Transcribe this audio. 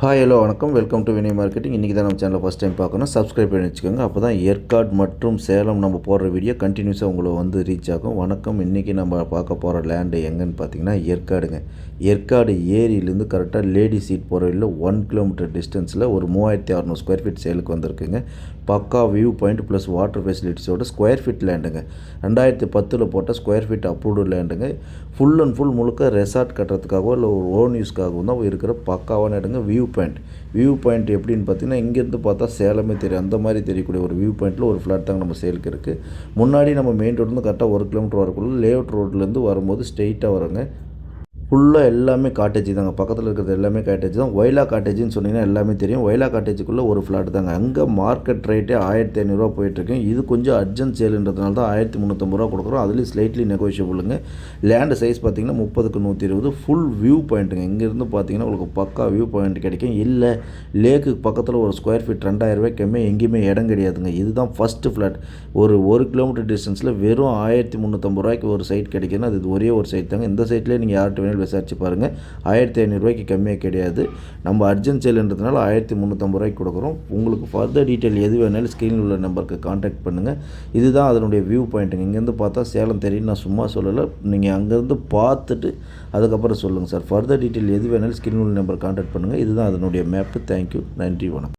Hi hello வணக்கம். Welcome to Vini marketing இன்றைக்கி தான் நம்ம சேனலை ஃபஸ்ட் டைம் பார்க்கணும். சப்ஸ்கிரைப் பண்ணி வச்சுக்கோங்க. அப்போ தான் ஏற்காடு மற்றும் சேலம் நம்ம போடுற வீடியோ கண்டினியூஸாக உங்களை வந்து ரீச் ஆகும். வணக்கம். இன்றைக்கி நம்ம பார்க்க போகிற லேண்டு எங்கன்னு பார்த்தீங்கன்னா ஏற்காடுங்க. ஏற்காடு ஏரியிலேருந்து கரெக்டாக லேடி சீட் போகிற வழியில் ஒன் கிலோமீட்டர் டிஸ்டன்ஸில் ஒரு மூவாயிரத்தி அறநூறு ஸ்கொயர் ஃபீட் சேலுக்கு வந்திருக்குங்க. பக்கா வியூ பாயிண்ட் ப்ளஸ் வாட்டர் ஃபெசிலிட்டிஸோட ஸ்கொயர் ஃபீட் லேண்டுங்க ரெண்டாயிரத்தி பத்தில் போட்ட ஸ்கொயர் ஃபீட் அப்ரூவ்டு லேண்டுங்க ஃபுல் அண்ட் ஃபுல் முழுக்க ரெசார்ட் கட்டுறதுக்காகவோ இல்லை ஒரு ஓன் யூஸ்க்காகவும் தான் இருக்கிற பக்காவான இடங்க. வியூ பாயிண்ட் வியூ பாயிண்ட் எப்படின்னு பார்த்தீங்கன்னா இங்கேருந்து பார்த்தா சேலமே தெரியும். அந்த மாதிரி தெரியக்கூடிய ஒரு வியூ பாயிண்ட்டில் ஒரு ஃப்ளாட் தாங்க நம்ம சேலுக்கு இருக்குது முன்னாடி நம்ம மெயின் ரோட்லேருந்து கரெக்டாக ஒரு கிலோமீட்டர் வரக்குள்ள லேஅவுட் ரோட்லேருந்து வரும்போது ஸ்ட்ரெயிட்டாக வருங்க. ஃபுல்லாக எல்லாமே காட்டேஜ் தாங்க. பக்கத்தில் இருக்கிறது எல்லாமே காட்டேஜ் தான். ஒயிலா காட்டேஜ்னு சொன்னீங்கன்னா எல்லாமே தெரியும். ஒயிலா காட்டேஜுக்குள்ளே ஒரு ஃப்ளாட் தாங்க. அங்கே மார்க்கெட் ரேட்டே ஆயிரத்தி ஐநூறுரூவா போயிட்டுருக்கு இது கொஞ்சம் அர்ஜென்ட் சேலுன்றதுனால தான் ஆயிரத்தி முந்நூற்றம்பது ரூபா கொடுக்குறோம். அதுலேயும் ஸ்லைட்லி நெகோஷியபிளுங்க லேண்டு சைஸ் பார்த்தீங்கன்னா முப்பதுக்கு நூற்றி இருபது. ஃபுல் வியூ பாயிண்ட்டுங்க இங்கேருந்து பார்த்தீங்கன்னா உங்களுக்கு பக்கா வியூ பாயிண்ட் கிடைக்கும். இல்லை லேக்கு பக்கத்தில் ஒரு ஸ்கொயர் ஃபீட் ரெண்டாயிரம் கம்மி எங்கேயுமே இடம் கிடையாதுங்க. இதுதான் ஃபஸ்ட்டு ஃப்ளாட் ஒரு ஒரு கிலோமீட்டர் டிஸ்டன்ஸில் வெறும் ஆயிரத்தி முந்நூற்றம்பது ரூபாய்க்கு ஒரு சைட் கிடைக்குன்னா அது ஒரே ஒரு சைட் தாங்க. இந்த சைட்லேயே நீங்கள் யார்கிட்ட வேணாலும் விசாரித்து பாருங்கள் ஆயிரத்தி ஐநூறுரூவாய்க்கு கம்மியாக கிடையாது. நம்ம அர்ஜென்ட் சேல்ன்றதுனால ஆயிரத்தி முந்நூற்றம்பது ரூபாய்க்கு கொடுக்குறோம். உங்களுக்கு ஃபர்தர் டீட்டெயில் எது வேணாலும் ஸ்க்ரீனில் உள்ள நம்பருக்கு காண்டாக்ட் பண்ணுங்கள் இதுதான் அதனுடைய வியூ பாயிண்ட்டுங்க இங்கேருந்து பார்த்தா சேலம் தெரியும் நான் சும்மா சொல்லலை. நீங்கள் அங்கேருந்து பார்த்துட்டு அதுக்கப்புறம் சொல்லுங்கள் சார். ஃபர்தர் டீட்டெயில் எது வேணாலும் ஸ்க்ரீனில் உள்ள நம்பர் காண்டாக்ட் பண்ணுங்கள் இதுதான் அதனுடைய மேப்பு தேங்க்யூ நன்றி வணக்கம்.